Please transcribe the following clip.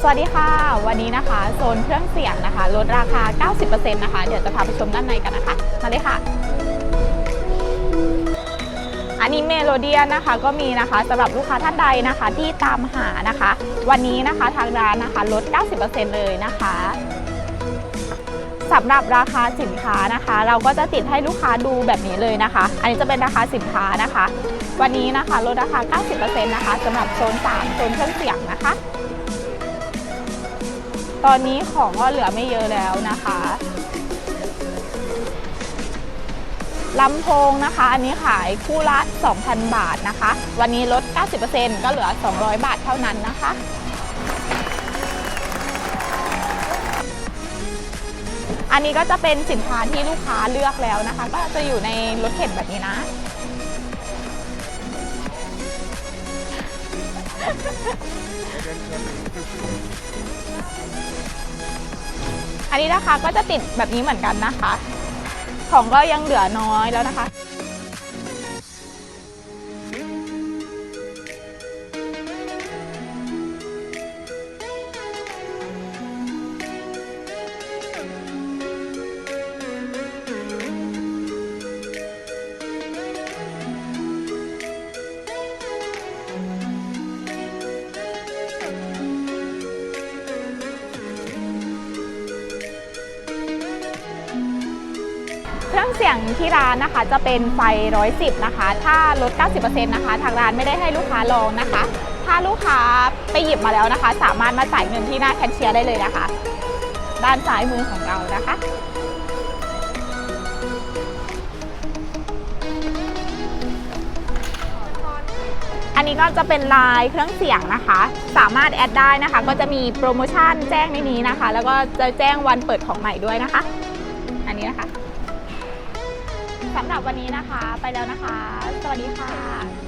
สวัสดีค่ะ วันนี้นะคะโซนเครื่องเสียงนะคะลดราคา 90%นะคะเดี๋ยวจะพาไปชมด้านในกันนะคะมาเลยค่ะอันนี้เมโลเดียนะคะก็มีนะคะสำหรับลูกค้าท่านใดนะคะที่ตามหานะคะ วันนี้นะคะทางร้านนะคะลด 90%เลยนะคะสำหรับราคาสินค้านะคะ เราก็จะติดให้ลูกค้าดูแบบนี้เลยนะคะ อันนี้จะเป็นราคาสินค้านะคะ วันนี้นะคะลดราคา 90%นะคะสำหรับโซน 3 โซนเครื่องเสียงนะคะ ตอนนี้ของก็เหลือไม่เยอะแล้วนะคะลำโพงนะคะ อันนี้ขายคู่ละ 2,000 บาทนะคะ วันนี้ลด 90%ก็เหลือ 200 บาทเท่านั้นนะคะ อันนี้ก็จะเป็นสินค้าที่ลูกค้าเลือกแล้วนะคะ ก็จะอยู่ในรถเข็นแบบนี้นะ อันนี้นะคะก็จะติดแบบนี้เหมือนกันนะคะ ของก็ยังเหลือน้อยแล้วนะคะ รื่องเสียงที่ร้านนะคะ จะเป็นไฟ 110 นะคะ ถ้าลด 90%นะคะ ทางร้านไม่ได้ให้ลูกค้าลองนะคะ ถ้าลูกค้าไปหยิบมาแล้วนะคะ สามารถมาจ่ายเงินที่หน้าแคชเชียร์ได้เลยนะคะ ด้านซ้ายมือของเรานะคะอันนี้ก็จะเป็นลายเครื่องเสียงนะคะ สามารถแอดได้นะคะ ก็จะมีโปรโมชั่นแจ้งในนี้นะคะ แล้วก็จะแจ้งวันเปิดของใหม่ด้วยนะคะ อันนี้นะคะ สำหรับวันนี้นะคะ ไปแล้วนะคะ สวัสดีค่ะ